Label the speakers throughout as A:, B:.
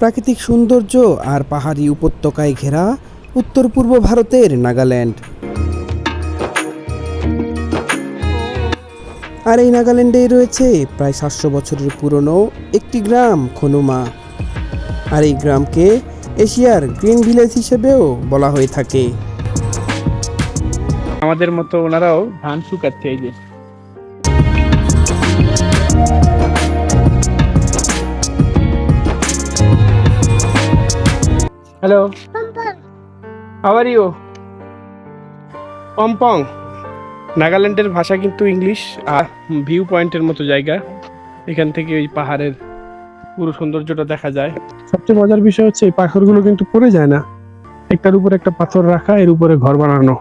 A: প্রাকৃতিক সৌন্দর্য আর পাহাড়ি উপত্যকায় ঘেরা উত্তর পূর্ব ভারতের নাগাল্যান্ড। আর এই নাগাল্যান্ডেই রয়েছে প্রায় সাতশো বছরের পুরনো একটি গ্রাম, খনুমা। আর এই গ্রামকে এশিয়ার গ্রিন ভিলেজ হিসেবেও বলা হয়ে থাকে।
B: আমাদের মতো ওনারাও ধান শুকাচ্ছে এই যে। হ্যালো আবার ইউ পম্পং নাগাল্যান্ডের ভাষা কিন্তু ইংলিশ আর ভিউ পয়েন্টের মতো জায়গা। এখান থেকে ওই পাহাড়ের পুরো সৌন্দর্যটা দেখা যায়। সবচেয়ে মজার বিষয় হচ্ছে এই পাথরগুলো কিন্তু পড়ে যায় না। একটার উপর একটা পাথর রাখা এর উপরে ঘর বানানো।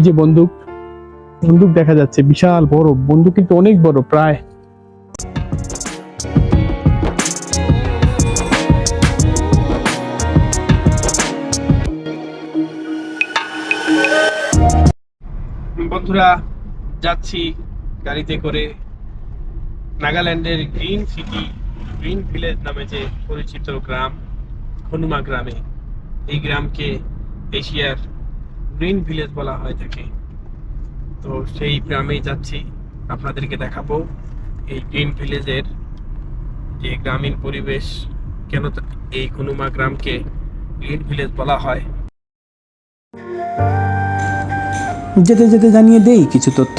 B: ওই যে বন্দুক বন্দুক দেখা যাচ্ছে, বিশাল বড়, বন্দুক কিন্তু অনেক বড়, প্রায়। বন্ধুরা, যাচ্ছি গাড়িতে করে নাগাল্যান্ডের গ্রিন সিটি, গ্রিন ভিলেজ নামে যে পরিচিত গ্রাম, হনুমা গ্রামে। এই গ্রামকে এশিয়ার গ্রিন ভিলেজ বলা হয় থাকে তো সেই গ্রামেই যাচ্ছি, আপনাদেরকে দেখাবো এই গ্রিন ভিলেজের যে গ্রামীণ পরিবেশ, কেন এই হনুমা গ্রামকে গ্রিন ভিলেজ বলা হয়।
C: যেতে যেতে জানিয়ে দেই কিছু তথ্য।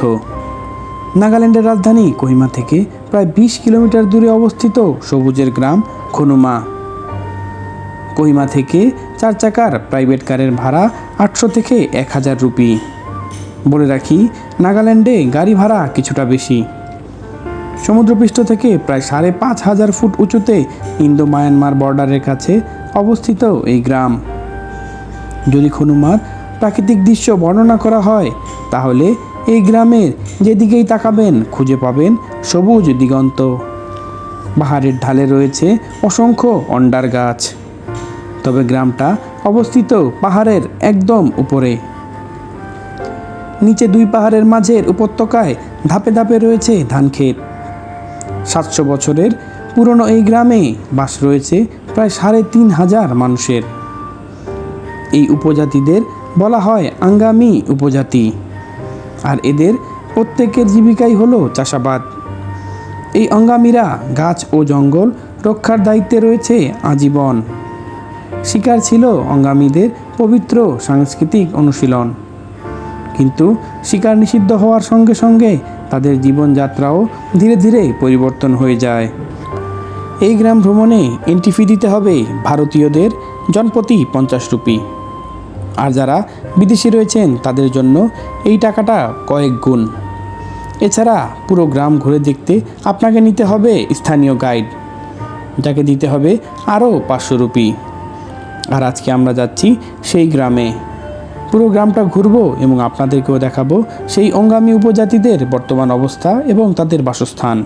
C: নাগাল্যান্ডের রাজধানী কোহিমা থেকে প্রায় বিশ কিলোমিটার দূরে অবস্থিত সবুজের গ্রাম খনুমা কোহিমা থেকে চার চাকার প্রাইভেট কারের ভাড়া আটশো থেকে এক হাজার রুপি। বলে রাখি, নাগাল্যান্ডে গাড়ি ভাড়া কিছুটা বেশি। সমুদ্রপৃষ্ঠ থেকে প্রায় সাড়ে পাঁচ হাজার ফুট উঁচুতে ইন্দো মায়ানমার বর্ডারের কাছে অবস্থিত এই গ্রাম। যদি হনুমার প্রাকৃতিক দৃশ্য বর্ণনা করা হয়, তাহলে এই গ্রামের যেদিকেই তাকাবেন, খুঁজে পাবেন সবুজ দিগন্ত। পাহাড়ের ঢালে রয়েছে অসংখ্য অন্ডার গাছ। তবে গ্রামটা অবস্থিত পাহাড়ের একদম উপরে। নিচে দুই পাহাড়ের মাঝের উপত্যকায় ধাপে ধাপে রয়েছে ধানক্ষেত সাতশো বছরের পুরনো এই গ্রামে বাস রয়েছে প্রায় সাড়ে তিন হাজার মানুষের। এই উপজাতিদের বলা হয় আঙ্গামি উপজাতি। আর এদের প্রত্যেকের জীবিকাই হলো চাষাবাদ। এই অঙ্গামীরা গাছ ও জঙ্গল রক্ষার দায়িত্বে রয়েছে আজীবন। শিকার ছিল অঙ্গামীদের পবিত্র সাংস্কৃতিক অনুশীলন। কিন্তু শিকার নিষিদ্ধ হওয়ার সঙ্গে সঙ্গে তাদের জীবনযাত্রাও ধীরে ধীরে পরিবর্তন হয়ে যায়। এই গ্রাম ভ্রমণে এন্ট্রি ফি দিতে হবে ভারতীয়দের জনপ্রতি পঞ্চাশ রুপি। আর যারা বিদেশি রয়েছেন, তাদের জন্য এই টাকাটা কয়েক গুণ। এছাড়া পুরো গ্রাম ঘুরে দেখতে আপনাকে নিতে হবে স্থানীয় গাইড, যাকে দিতে হবে আরও পাঁচশো রুপি। আর আজকে আমরা যাচ্ছি সেই গ্রামে। পুরো গ্রামটা ঘুরবো এবং আপনাদেরকেও দেখাবো সেই অঙ্গামী উপজাতিদের বর্তমান অবস্থা এবং তাদের বাসস্থান।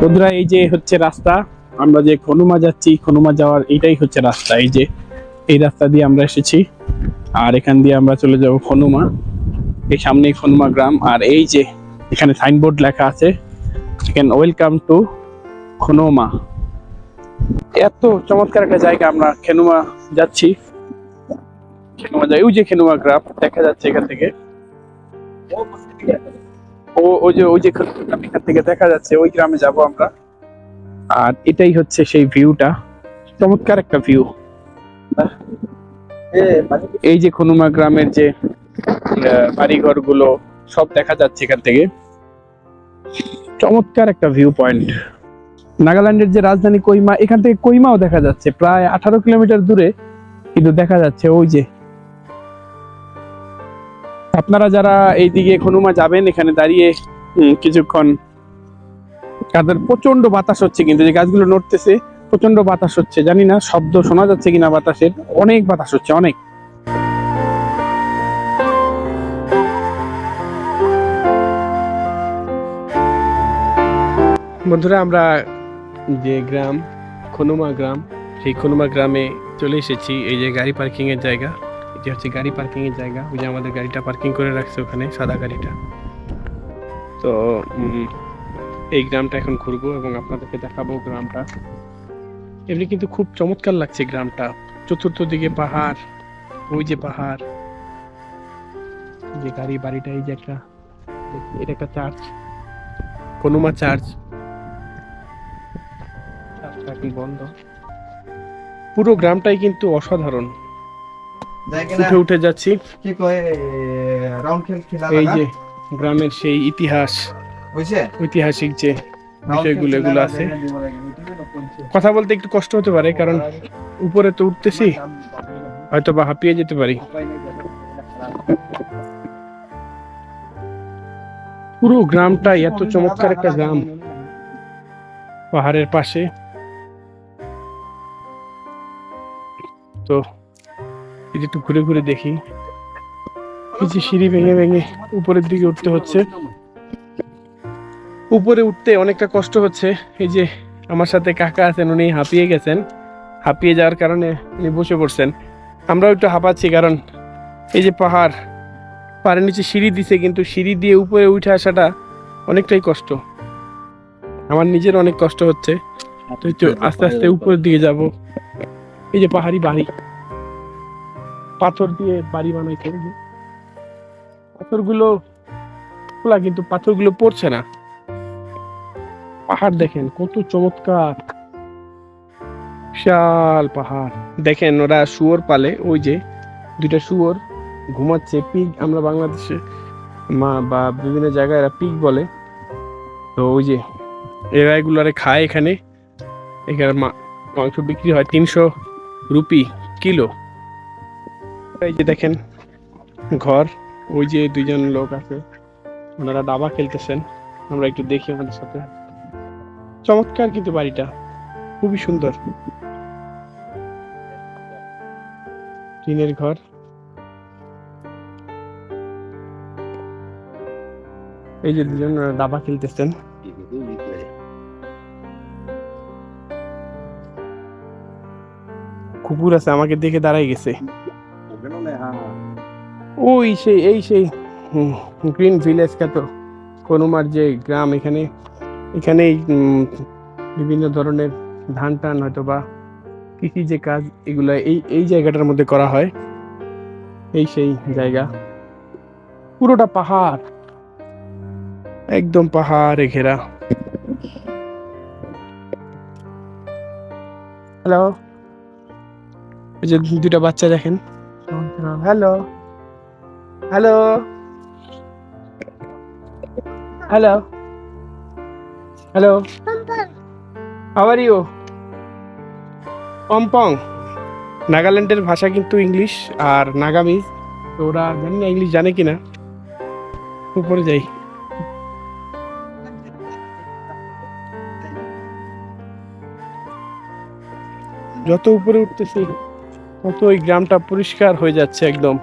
B: বন্ধুরা, এই যে হচ্ছে রাস্তা, আমরা যে খনুমা যাচ্ছি, খনুমা যাওয়ার এইটাই হচ্ছে রাস্তা। এই যে, এই রাস্তা দিয়ে আমরা এসেছি আর এখান দিয়ে আমরা চলে যাব খনুমা। এই সামনেই খনুমা গ্রাম আর এই যে এখানে সাইনবোর্ড লেখা আছে। Welcome to Khonoma. এত চমৎকার একটা জায়গা আমরা খেনুমা যাচ্ছি। খেনুমা যাই, ওই যে খেনুমা গ্রাম, দেখা যাচ্ছে এখান থেকে। ও, ওই যে ওই যে এখান থেকে দেখা যাচ্ছে, ওই গ্রামে যাব আমরা। আর এটাই হচ্ছে সেই ভিউটা। চমৎকার একটা ভিউ। এই যে খনুমা গ্রামের যে বাড়িঘরগুলো সব দেখা যাচ্ছে এখান থেকে। চমৎকার একটা ভিউ পয়েন্ট নাগাল্যান্ডের যে রাজধানী কইমা এখান থেকে কইমাও দেখা যাচ্ছে। প্রায় আঠারো কিলোমিটার দূরে কিন্তু দেখা যাচ্ছে ওই যে। আপনারা যারা এইদিকে খনুমা যাবেন, এখানে দাঁড়িয়ে কিছুক্ষণ তাদের প্রচণ্ড বাতাস হচ্ছে কিন্তু, যে গাছগুলো নড়তেছে প্রচণ্ড বাতাস হচ্ছে। জানি না, শব্দ শোনা যাচ্ছে কিনা বাতাসের। অনেক বাতাস হচ্ছে, অনেক। বন্ধুরা, আমরা যে গ্রাম, খনুমা গ্রাম, সেই খনুমা গ্রামে চলে এসেছি। এই যে গাড়ি পার্কিং এর জায়গা, এটি হচ্ছে গাড়ি পার্কিং এর জায়গা। ওই যে আমাদের গাড়িটা পার্কিং করে রাখছে ওখানে, সাদা গাড়িটা। তো এই গ্রামটা এখন ঘুরবো এবং আপনাদেরকে দেখাবো গ্রামটা। এমনি কিন্তু খুব চমৎকার লাগছে গ্রামটা। চতুর্থ দিকে পাহাড়, ওই যে পাহাড়। যে গাড়ি বাড়িটা, এই যে একটা, এটা একটা চার্চ হনুমা চার্চ বন্ধ পুরো গ্রামটাই কিন্তু অসাধারণ। উঠে উঠে যাচ্ছি।
D: কি কয় রাউন্ড খেল খেলা
B: এই যে গ্রামের সেই ইতিহাস ঐতিহাসিক যে বিষয়গুলো এগুলো আছে? কথা বলতে একটু কষ্ট হতে পারে কারণ উপরে তো উঠতেছি। হয়তো বা হাঁপিয়ে যেতে পারি। পুরো গ্রামটাই এত চমৎকার একটা গ্রাম। পাহাড়ের পাশে। তো এই যে একটু ঘুরে ঘুরে দেখি, এই যে সিঁড়ি ভেঙে ভেঙে উপরের দিকে উঠতে হচ্ছে। উপরে উঠতে অনেকটা কষ্ট হচ্ছে। এই যে আমার সাথে কাকা আছেন, উনি হাঁপিয়ে গেছেন। হাঁপিয়ে যাওয়ার কারণে উনি বসে পড়ছেন। আমরাও একটু হাঁপাচ্ছি কারণ এই যে পাহাড়, পাহাড়ের নিচে সিঁড়ি দিছে, কিন্তু সিঁড়ি দিয়ে উপরে উঠে আসাটা অনেকটাই কষ্ট। আমার নিজের অনেক কষ্ট হচ্ছে। তো আস্তে আস্তে উপরের দিকে যাব। এই যে পাহাড়ি বাড়ি। পাথর দিয়ে বাড়ি যে। পাথরগুলো, খোলা, কিন্তু পাথরগুলো পড়ছে না। পাহাড় দেখেন, কত চমৎকার। বিশাল পাহাড়। দেখেন, ওরা শুয়োর পালে, ওই যে দুইটা শুয়োর ঘুমাচ্ছে। পিক আমরা বাংলাদেশে মা বা বিভিন্ন জায়গায় এরা পিক বলে। তো ওই যে, এরা এগুলারে খায় এখানে। এখানে মাংস বিক্রি হয় তিনশো রুপি, কিলো? এই যে দেখেন, ঘর, ওই যে দুইজন লোক আছে। ওনারা দাবা খেলতেছেন। আমরা একটু দেখি ওনাদের সাথে। চমৎকার কিন্তু বাড়িটা। খুবই সুন্দর। টিনের ঘর। এই যে দুজন দাবা খেলতেছেন। কুকুর আছে আমাকে দেখে দাঁড়াই গেছে। ওই সেই এই সেই গ্রিন ভিলেজ কত কনুমার যে গ্রাম এখানে। এখানেই বিভিন্ন ধরনের ধান টান হয়তো বা কৃষি যে কাজ এগুলো এই এই জায়গাটার মধ্যে করা হয়। এই সেই জায়গা। পুরোটা পাহাড়। একদম পাহাড়ে ঘেরা। হ্যালো যে দুটা বাচ্চা দেখেন। Hello. Hello. Hello. Hello. Are you পম্পং নাগাল্যান্ডের ভাষা কিন্তু ইংলিশ আর নাগামিজ তো ওরা জানি না ইংলিশ জানে কিনা। উপরে যাই। যত উপরে উঠতেছি। তত ওই গ্রামটা পরিষ্কার হয়ে যাচ্ছে একদম।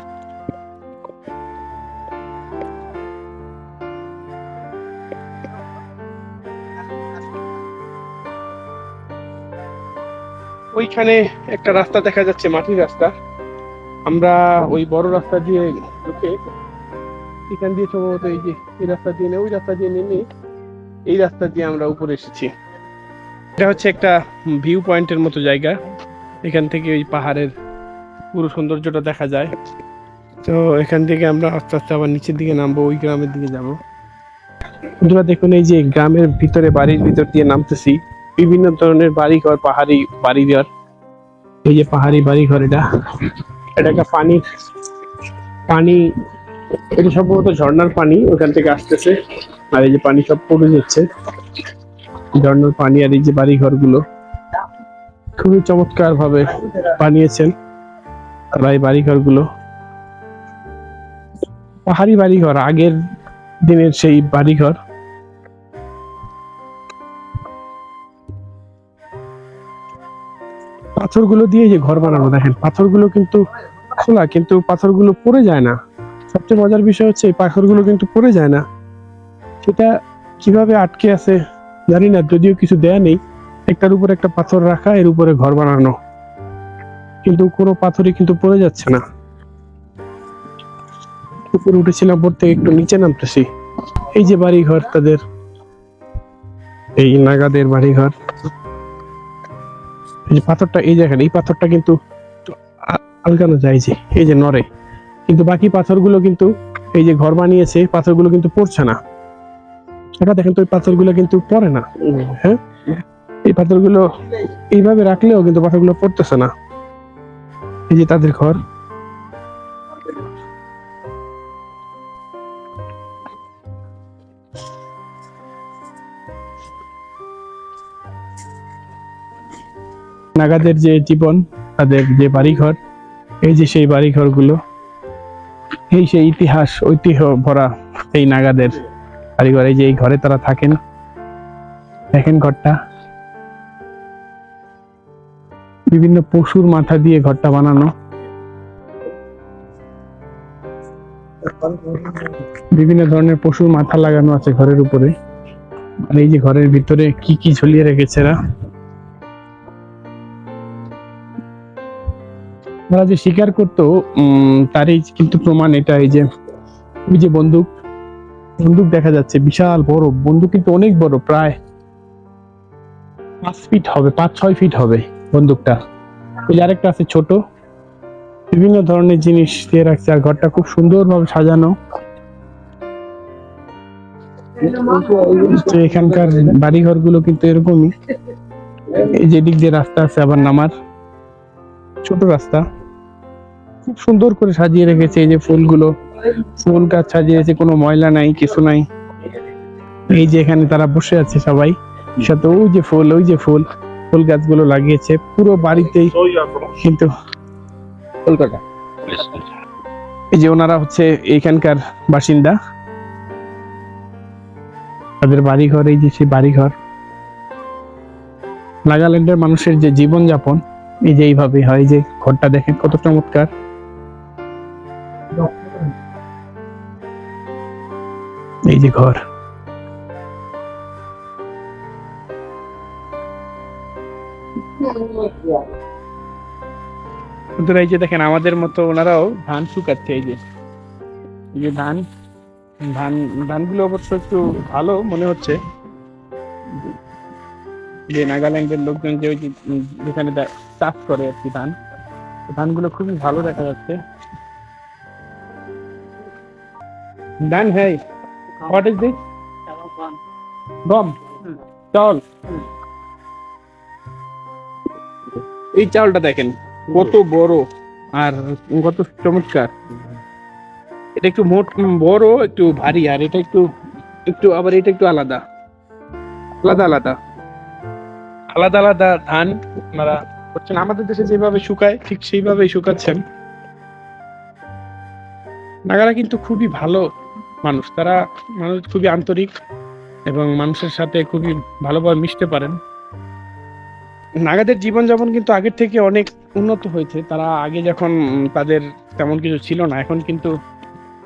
B: ওইখানে একটা রাস্তা দেখা যাচ্ছে, মাটির রাস্তা। আমরা ওই বড় রাস্তা দিয়ে ঢুকে এখান দিয়ে সম্ভবত এই যে, এই রাস্তা দিয়ে ওই রাস্তা দিয়ে নেমে এই রাস্তা দিয়ে আমরা উপরে এসেছি। এটা হচ্ছে একটা ভিউ পয়েন্টের মতো জায়গা। এখান থেকে ওই পাহাড়ের পুরো সৌন্দর্যটা দেখা যায়। তো এখান থেকে আমরা আস্তে আস্তে আবার নিচের দিকে নামবো, ওই গ্রামের দিকে যাব। বন্ধুরা, দেখুন, এই যে গ্রামের ভিতরে, বাড়ির ভিতর দিয়ে নামতেছি। বিভিন্ন ধরনের বাড়ি ঘর পাহাড়ি বাড়ি ঘর এই যে পাহাড়ি বাড়ি ঘর এটা। এটা একটা পানি পানি, এটা সম্ভবত ঝর্ণার পানি ওখান থেকে আসতেছে। আর এই যে পানি সব পড়ে যাচ্ছে। ঝর্ণার পানি আর এই যে বাড়ি ঘরগুলো খুবই চমৎকার ভাবে বানিয়েছেন। তারা এই বাড়ি ঘরগুলো পাহাড়ি বাড়ি ঘর আগের দিনের সেই বাড়ি ঘর পাথরগুলো দিয়ে যে ঘর বানানো, দেখেন, পাথরগুলো কিন্তু খোলা, কিন্তু পাথরগুলো পড়ে যায় না। সবচেয়ে মজার বিষয় হচ্ছে, এই পাথরগুলো কিন্তু পড়ে যায় না। সেটা কীভাবে আটকে আছে জানি না, যদিও কিছু দেয়া নেই। একটার উপর একটা পাথর রাখা, এর উপরে ঘর বানানো। কিন্তু কোনো পাথরই কিন্তু পড়ে যাচ্ছে না। উপরে উঠেছিলাম পর থেকে একটু নিচে নামতেছি। এই যে বাড়ি ঘর তাদের। এই নাগাদের বাড়ি ঘর এই পাথরটা, এই দেখেন, এই পাথরটা কিন্তু আলগানো যায় যে, এই যে নড়ে। কিন্তু বাকি পাথরগুলো কিন্তু এই যে ঘর বানিয়েছে, পাথরগুলো কিন্তু পড়ছে না। এটা দেখেন তো, এই পাথরগুলো কিন্তু পড়ে না। হ্যাঁ? এই পাথরগুলো এইভাবে রাখলেও কিন্তু পাথরগুলো পড়তেছে না। এই যে তাদের ঘর। নাগাদের যে জীবন, তাদের যে বাড়িঘর, এই যে সেই বাড়িঘরগুলো, এই সেই ইতিহাস, ঐতিহ্য ভরা এই নাগাদের বাড়িঘর, এই যে এই ঘরে তারা থাকেন। দেখেন ঘরটা। বিভিন্ন পশুর মাথা দিয়ে ঘরটা বানানো। বিভিন্ন ধরনের পশুর মাথা লাগানো আছে ঘরের উপরে। আর এই যে ঘরের ভিতরে কি কি ঝুলিয়ে রেখেছে এরা? যে শিকার করতো তারই কিন্তু প্রমাণ এটা, এই যে, ওই যে বন্দুক। বন্দুক দেখা যাচ্ছে, বিশাল বড়। বন্দুক কিন্তু অনেক বড়, প্রায় পাঁচ ফিট হবে পাঁচ ছয় ফিট হবে। বন্দুকটা। ওই যে আরেকটা আছে ছোট। বিভিন্ন ধরনের জিনিস দিয়ে রাখছে, আর ঘরটা খুব সুন্দরভাবে সাজানো। এখানকার বাড়ি ঘরগুলো কিন্তু এরকমই। এই যে দিয়ে রাস্তা আছে আবার নামার। ছোট রাস্তা। খুব সুন্দর করে সাজিয়ে রেখেছে এই যে ফুলগুলো। ফুল গাছ সাজিয়েছে, কোনো ময়লা নাই, কিছু নাই। এই যে এখানে তারা বসে আছে সবাই। সাথে ওই যে ফুল, ওই যে ফুল। ফুল গাছগুলো লাগিয়েছে পুরো বাড়িতেই কিন্তু
D: কলকাতা।
B: এই যে ওনারা হচ্ছে এইখানকার বাসিন্দা। তাদের বাড়িঘর এই যে সেই বাড়িঘর। নাগাল্যান্ডের মানুষের যে জীবন যাপন এই যে এইভাবে হয় এই যে ঘরটা দেখেন কত চমৎকার। এই যে ঘর। বন্ধুরা এই যে দেখেন আমাদের মতো ওনারাও ধান শুকাচ্ছে এই যে। এই যে ধান ধান ধানগুলো অবশ্য একটু ভালো মনে হচ্ছে। যে নাগাল্যান্ডের লোকজন যে ওই যেখানে চাষ করে আর কি ধান ধানগুলো খুবই ভালো দেখা যাচ্ছে। ধান হ্যাঁ হোয়াট ইজ দিস গম চাউল এই চাউলটা দেখেন, কত বড় আর কত চমৎকার। এটা একটু মোট বড়, একটু ভারী, আর এটা একটু একটু আবার এটা একটু আলাদা। আলাদা আলাদা। আলাদা আলাদা ধান আপনারা করছেন। আমাদের দেশে যেভাবে শুকায়, ঠিক সেইভাবেই শুকাচ্ছেন। নাগারা কিন্তু খুবই ভালো মানুষ। তারা মানুষ খুবই আন্তরিক এবং মানুষের সাথে খুবই ভালোভাবে মিশতে পারেন। নাগাদের জীবনযাপন কিন্তু আগের থেকে অনেক উন্নত হয়েছে। তারা আগে যখন তাদের তেমন কিছু ছিল না, এখন কিন্তু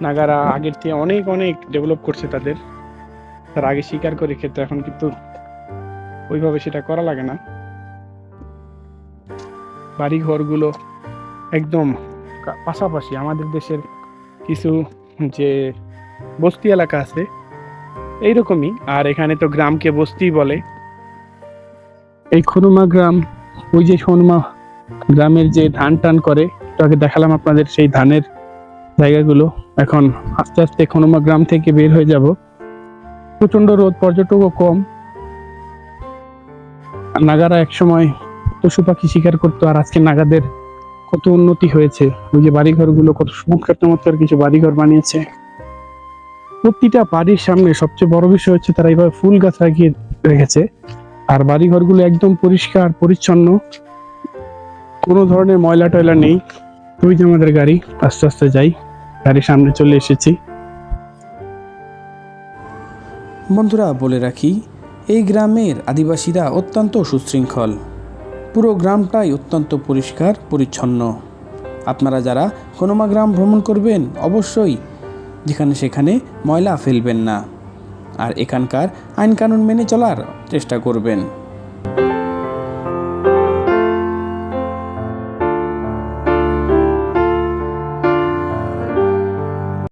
B: নাগারা আগের থেকে অনেক অনেক ডেভেলপ করছে তাদের। তারা আগে শিকার করে খেত, এখন কিন্তু ওইভাবে সেটা করা লাগে না। বাড়ি ঘরগুলো একদম পাশাপাশি আমাদের দেশের কিছু যে বস্তি এলাকা আছে, এইরকমই। আর এখানে তো গ্রামকে বস্তি বলে। এই খনুমা গ্রাম, ওই যে খনুমা গ্রামের যে ধান টান করে আগে দেখালাম আপনাদের সেই ধানের জায়গাগুলো। এখন আস্তে আস্তে খনুমা গ্রাম থেকে বের হয়ে যাব। প্রচণ্ড রোদ, পর্যটকও কম। নাগারা একসময় পশু পাখি শিকার করতো, আর আজকে নাগাদের কত উন্নতি হয়েছে। ওই যে বাড়িঘরগুলো কত চমৎকার চমৎকার কিছু বাড়িঘর বানিয়েছে। প্রতিটা বাড়ির সামনে সবচেয়ে বড় বিষয় হচ্ছে তারা এইভাবে ফুল গাছ লাগিয়ে রেখেছে। আর বাড়িঘরগুলো একদম পরিষ্কার, পরিচ্ছন্ন। কোনো ধরনের ময়লা টয়লা নেই। ওই যে আমাদের গাড়ি, আস্তে আস্তে যাই। গাড়ির সামনে চলে এসেছি।
C: বন্ধুরা, বলে রাখি, এই গ্রামের আদিবাসীরা অত্যন্ত সুশৃঙ্খল। পুরো গ্রামটাই অত্যন্ত পরিষ্কার, পরিচ্ছন্ন। আপনারা যারা কোনোমা গ্রাম ভ্রমণ করবেন, অবশ্যই যেখানে সেখানে ময়লা ফেলবেন না। আর এখানকার আইনকানুন মেনে চলার চেষ্টা করবেন।